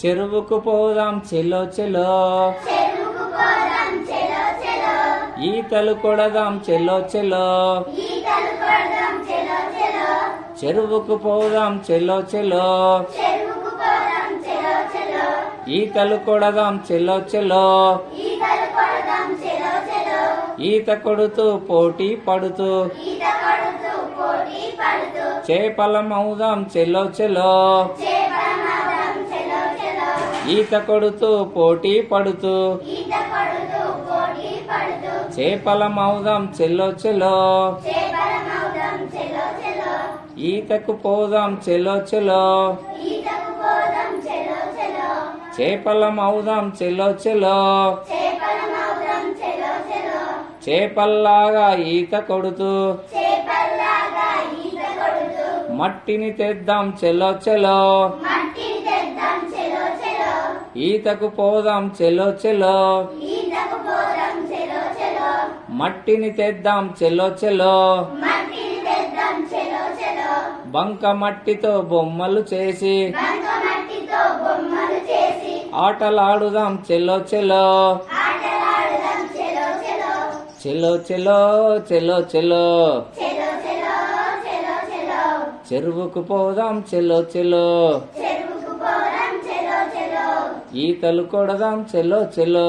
చెరువుకు పోదాం చెలో చెలో. ఈతలు కొడదాం చెలో చెలో. చెరువుకు పోదాం చెలో చెలో. ఈతలు కొడదాం చెలో చెలో. ఈత కొడుతూ పోటీ పడుతూ. చేపలమవుదాం చెలో చెలో. ఈత కొడుతూ పోటీ పడుతూ చేపల మౌదం చెల్లో చెలో ఈతకు పోదాం చెలో చెలో చేపల మౌదం చెలో చెలో చేపల్లాగా ఈత కొడుతూ మట్టిని తెద్దాం చెలో చెలో ఈతకు పోదాం చెలో చెలో. మట్టిని తెద్దాం చెలో చెలో. బంక మట్టితో బొమ్మలు చేసి. ఆటలాడుదాం చెలో చెలో. చెలో చెలో. చెలో చెలో చెరువుకు పోదాం చెలో చెలో. ఈ తలుకోడదాం చెల్లో చెల్లో